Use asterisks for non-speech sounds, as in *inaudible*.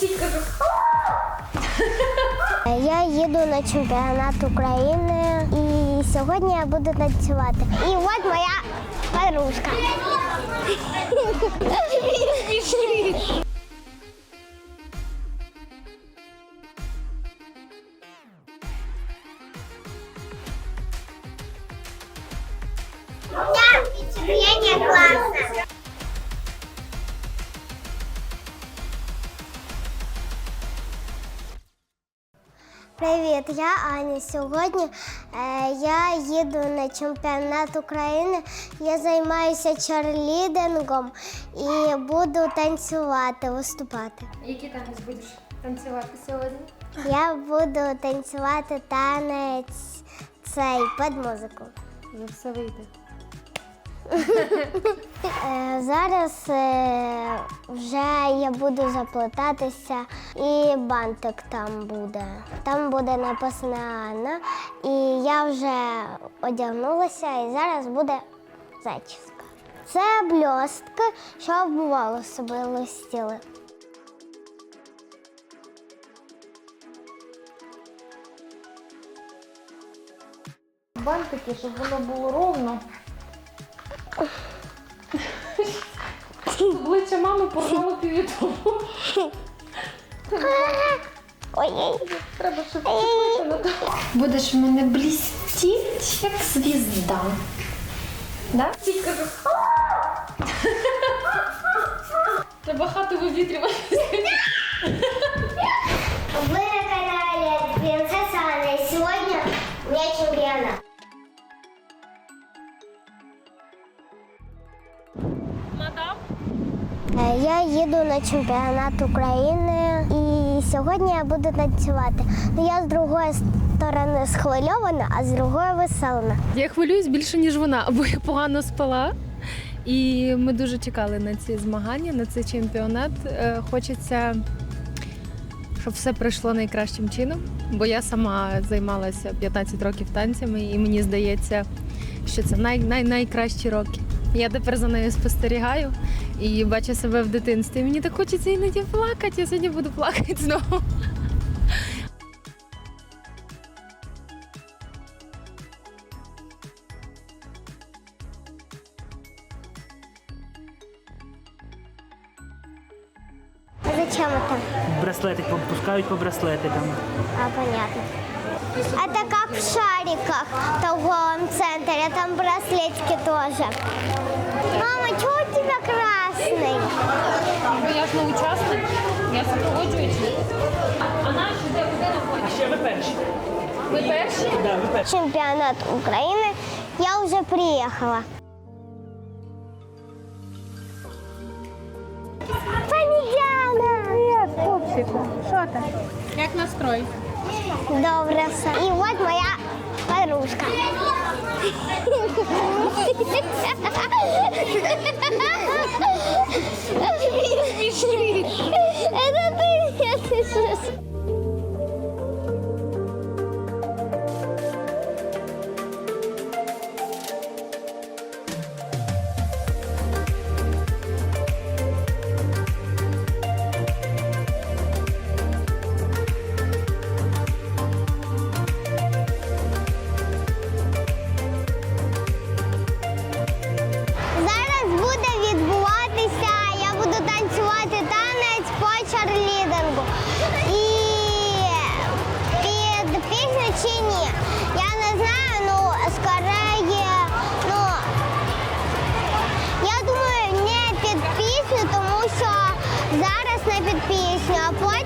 Я їду на чемпіонат України і сьогодні я буду танцювати. І от моя подружка. Я класна. Привіт, я Аня. Сьогодні е, я їду на чемпіонат України. Я займаюся чарлідингом і буду танцювати, виступати. Який танець будеш танцювати сьогодні? Я буду танцювати танець цей під музику. За все вийде. Е, зараз е, вже я буду заплетатися, і бантик там буде. Там буде написано Анна. І я вже одягнулася, і зараз буде зачіска. Це блістки, щоб волоси блистіли. Бантики, щоб воно було ровно. Обличчя мами порвало півітову. Ой-ой. Треба щоб то. Будеш в мене блістіть, як звізда. Да? Кажу. Треба хату вивітрювати. Їду на чемпіонат України і сьогодні я буду танцювати. Ну я з другої сторони схвильована, а з другої веселена. Я хвилююсь більше, ніж вона, бо я погано спала. І ми дуже чекали на ці змагання, на цей чемпіонат. Е, Хочеться, щоб все пройшло найкращим чином, бо я сама займалася 15 років танцями, і мені здається, що це най, най, найкращі роки. Я тепер за нею спостерігаю і бачу себе в дитинстві. Мені так хочеться іноді плакати. Я сьогодні буду плакати знову. А зачем это? Браслети пускають по браслетикам. А, понятно. Это как в шариках в торговом центре, там браслетики тоже. Мама, чего у тебя красный? Бо я ж не учасник, я супроводжуючий. А наш іде куди не А ще ви перші. Ви перші? Да, ви перші. Чемпионат Украины. Я уже приехала. Помидяна! Привет, пупсику. Что ты? Як настрой? Добре все. І от моя подружка. *laughs* Hiçbir şey. Evet, yaşasın. tinha apoiado.